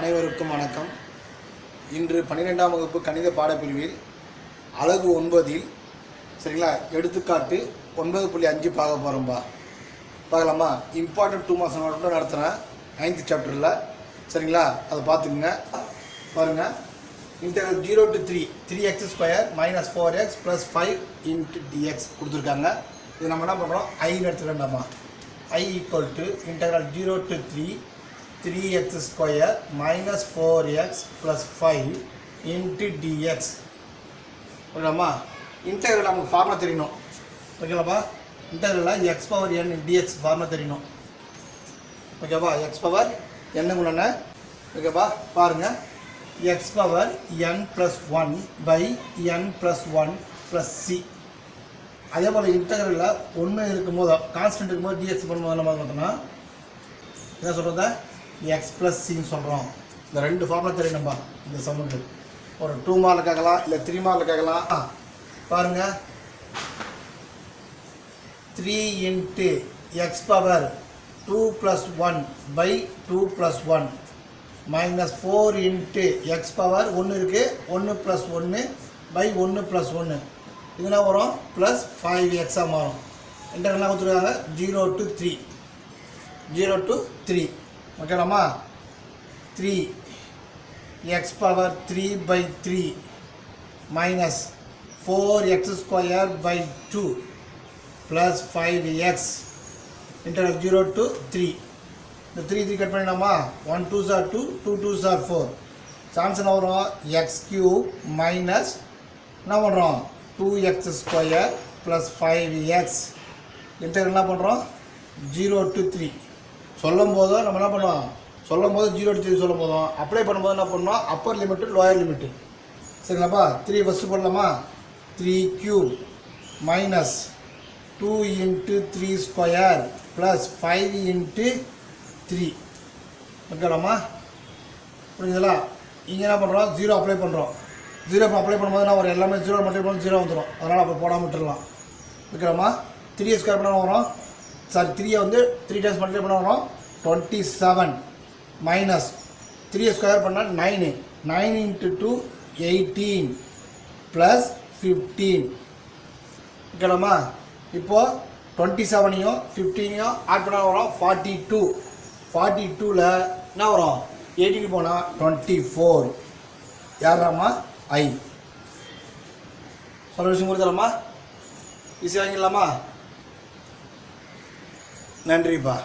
அனைவருக்கும் வணக்கம். இன்று பன்னிரெண்டாம் வகுப்பு கணித பாடப்பிரிவில் அழகு ஒன்பதில் சரிங்களா? எடுத்துக்காட்டு ஒன்பது புள்ளி அஞ்சு பார்க்க போகிறோம்பா பார்க்கலாமா? இம்பார்ட்டன்ட் டூ மாதம் மட்டும் நடத்துகிறேன் நைன்த் சாப்டரில் சரிங்களா? அதை பார்த்துக்குங்க. பாருங்கள் interval zero to three three x square minus four x plus five into dx கொடுத்துருக்காங்க. இது நம்ம என்ன பண்ணுறோம்? ஐன்னு எடுத்துக்கிட்டோம்மா I equal to interval zero to three three 3 3x square minus 4x plus 5 into dx ஓகேலாமா? இன்டெகிரல் நமக்கு ஃபார்முலா தெரியணும் ஓகேலாமா? இன்டெகிரலில் x power n dx formula தெரியணும் ஓகேவா? எக்ஸ் பவர் என்னங்க உடனே ஓகேவா? பாருங்கள் x power n plus one by n plus one plus C அதே போல் இன்டகரில் ஒன்று இருக்கும்போது கான்ஸ்டன்ட் இருக்கும்போது டிஎக்ஸ் பண்ணும்போது நம்ம பார்த்தோம்னா? என்ன சொல்கிறது எக்ஸ் ப்ளஸ் சின்னு சொல்கிறோம் இந்த ரெண்டு ஃபார்முலா நம்ம இந்த சமூக ஒரு டூ மார்க்கில் கேட்கலாம் இல்லை த்ரீ மார்க்கில் கேட்கலாம் ஆ, பாருங்க. Three into x power two plus one by two plus one minus four into x power ஒன்று இருக்குது ஒன்று ப்ளஸ் ஒன்று பை ஒன்று ப்ளஸ் ஒன்று இதெல்லாம் வரும் ப்ளஸ் ஃபைவ் எக்ஸாக மாறும். இன்டர்னலாக கொடுத்துருக்காங்க? Zero to three zero to three ஓகேலாமா three x power three by three minus four x square by two plus five x interval zero to three இந்த த்ரீ த்ரீ கட் பண்ணிடலாமா? One two sir two two two sir four sanction வரும்? X cube minus என்ன பண்ணுறோம் two x square plus five x inter என்ன பண்ணுறோம் zero to three சொல்லும் போதும் நம்ம என்ன பண்ணுவோம்? சொல்லும் போது ஜீரோ டு த்ரீ சொல்லும் போதும் அப்ளை பண்ணும்போது என்ன பண்ணோம்? அப்பர் லிமிட்டு லோயர் லிமிட்டு சரிங்களாப்பா? த்ரீ ஃபஸ்ட்டு போடலாமா? Three cube minus two into three square plus five into three ஓகேடாமா புரியுதுங்களா இங்கே என்ன பண்ணுறோம் ஜீரோ அப்ளை பண்ணுறோம் ஜீரோ அப்ளை பண்ணும்போது நான் வரும்? எல்லாமே ஜீரோ மட்டும் பண்ணி ஜீரோ வந்துடும் அதனால் அப்போ போடாமல் விட்டுடலாம் ஓகேடாமா த்ரீ ஸ்கொயர் பண்ண வரும். சாரி த்ரீயை வந்து த்ரீ டைம்ஸ் மல்டிப்ளை பண்ண வரும். Twenty seven minus three square பண்ணால் nine nine into two eighteen plus fifteen ஓகேலாமா இப்போது டுவெண்ட்டி செவனையும் ஃபிஃப்டீனையும் ஆட் பண்ண வரும் ஃபார்ட்டி டூ ஃபார்ட்டி டூவில் என்ன வரும்? எயிட்டின் போனால் டுவெண்ட்டி ஃபோர் யாராம்மா ஐ. சொல்ல விஷயம் கொடுத்துலாமா ஈஸியாக வாங்கிடலாமா? நன்றிப்பா.